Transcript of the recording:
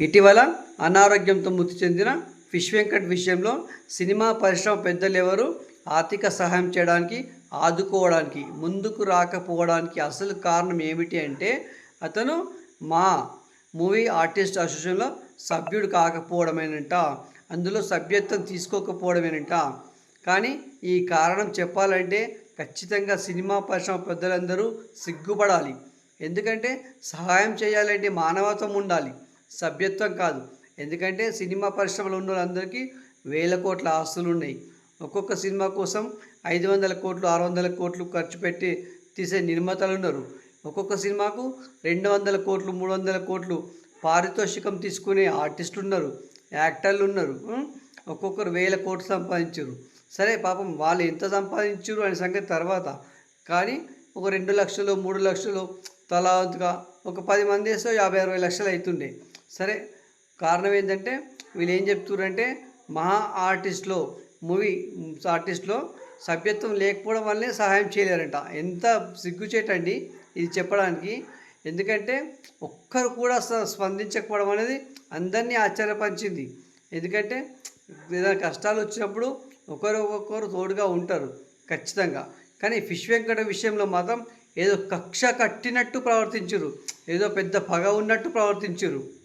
ఇటీవల అనారోగ్యంతో మృతి చెందిన ఫిష్ వెంకట్ విషయంలో సినిమా పరిశ్రమ పెద్దలు ఎవరు ఆర్థిక సహాయం చేయడానికి ఆదుకోవడానికి ముందుకు రాకపోవడానికి అసలు కారణం ఏమిటి అంటే అతను మా మూవీ ఆర్టిస్ట్ అసోసియేషన్లో సభ్యుడు కాకపోవడమేనంట అందులో సభ్యత్వం తీసుకోకపోవడమేనంట. కానీ ఈ కారణం చెప్పాలంటే ఖచ్చితంగా సినిమా పరిశ్రమ పెద్దలందరూ సిగ్గుపడాలి. ఎందుకంటే సహాయం చేయాలంటే మానవత్వం ఉండాలి. సభ్యత్వం కాదు. ఎందుకంటే సినిమా పరిశ్రమలో ఉన్న వాళ్ళందరికీ వేల కోట్ల ఆస్తులు ఉన్నాయి ఒక్కొక్క సినిమా కోసం ఐదు వందల కోట్లు ఆరు వందల కోట్లు ఖర్చు పెట్టి తీసే నిర్మాతలు ఉన్నారు. ఒక్కొక్క సినిమాకు రెండు వందల కోట్లు మూడు వందల కోట్లు పారితోషికం తీసుకునే ఆర్టిస్టులు ఉన్నారు. యాక్టర్లు ఉన్నారు. ఒక్కొక్కరు వేల కోట్లు సంపాదించారు. సరే పాపం వాళ్ళు ఎంత సంపాదించారు అనే సంగతి తర్వాత. కానీ ఒక రెండు లక్షలు మూడు లక్షలు తలా ఒక పది మంది వేస్తే యాభై అరవై లక్షలు అవుతుండే. సరే కారణం ఏంటంటే వీళ్ళు ఏం చెప్తున్నారంటే మహా ఆర్టిస్ట్లో మూవీ ఆర్టిస్ట్లో సభ్యత్వం లేకపోవడం వల్లే సహాయం చేయలేరంట. ఎంత సిగ్గుచేటండి ఇది చెప్పడానికి. ఎందుకంటే ఒక్కరు కూడా స్పందించకపోవడం అనేది అందరినీ ఆశ్చర్యపరిచింది. ఎందుకంటే ఏదైనా కష్టాలు వచ్చినప్పుడు ఒకరు ఒక్కొక్కరు తోడుగా ఉంటారు ఖచ్చితంగా. కానీ ఫిష్ వెంకట విషయంలో మాత్రం ఏదో కక్ష కట్టినట్టు ప్రవర్తించరు. ఏదో పెద్ద పగ ఉన్నట్టు ప్రవర్తించరు.